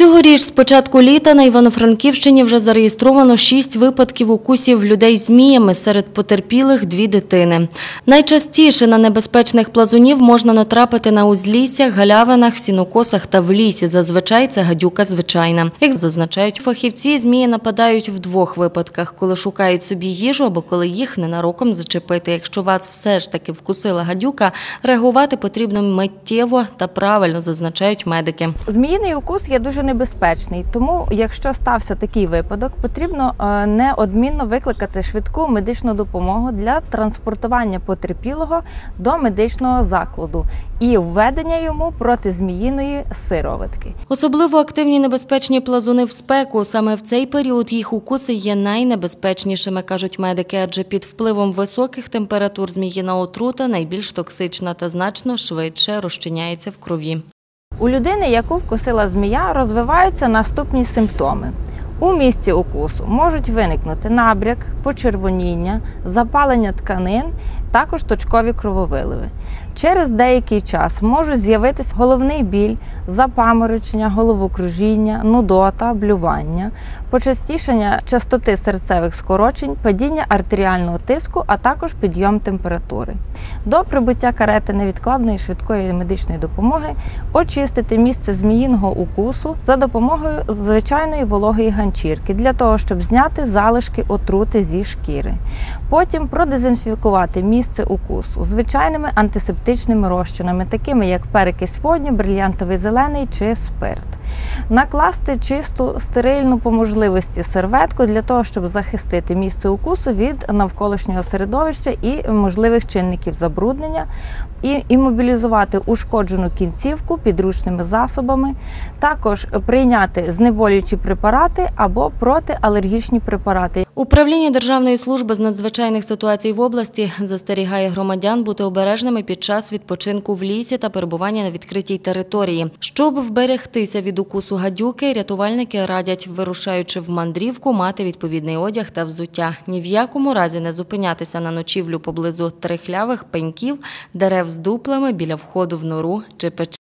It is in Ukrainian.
Цьогоріч з початку літа на Івано-Франківщині вже зареєстровано шість випадків укусів людей зміями, серед потерпілих дві дитини. Найчастіше на небезпечних плазунів можна натрапити на узліссях, галявинах, сінокосах та в лісі. Зазвичай це гадюка звичайна. Як зазначають фахівці, змії нападають в двох випадках, коли шукають собі їжу або коли їх ненароком зачепити. Якщо вас все ж таки вкусила гадюка, реагувати потрібно миттєво та правильно, зазначають медики. Зміїний укус є дуже небезпечний, тому якщо стався такий випадок, потрібно е, неодмінно викликати швидку медичну допомогу для транспортування потерпілого до медичного закладу і введення йому протизміїної сироватки. Особливо активні небезпечні плазуни в спеку. Саме в цей період їх укуси є найнебезпечнішими, кажуть медики, адже під впливом високих температур зміїна отрута найбільш токсична та значно швидше розчиняється в крові. У людини, яку вкусила змія, розвиваються наступні симптоми. У місці укусу можуть виникнути набряк, почервоніння, запалення тканин, також точкові крововиливи. Через деякий час можуть з'явитися головний біль, запаморочення, головокружіння, нудота, блювання, почастішення частоти серцевих скорочень, падіння артеріального тиску, а також підйом температури. До прибуття карети невідкладної швидкої медичної допомоги очистити місце зміїного укусу за допомогою звичайної вологої ганчірки для того, щоб зняти залишки отрути зі шкіри. Потім продезінфікувати місце укусу звичайними антисептичними розчинами, такими як перекись водню, брильянтовий зелений чи спирт. Накласти чисту стерильну по можливості серветку для того, щоб захистити місце укусу від навколишнього середовища і можливих чинників забруднення, і імобілізувати ушкоджену кінцівку підручними засобами, також прийняти знеболюючі препарати або протиалергічні препарати. Управління Державної служби з надзвичайних ситуацій в області застерігає громадян бути обережними під час відпочинку в лісі та перебування на відкритій території. Щоб вберегтися від укусу гадюки, рятувальники радять, вирушаючи в мандрівку, мати відповідний одяг та взуття. Ні в якому разі не зупинятися на ночівлю поблизу трихлявих пеньків, дерев з дуплами біля входу в нору чи печери.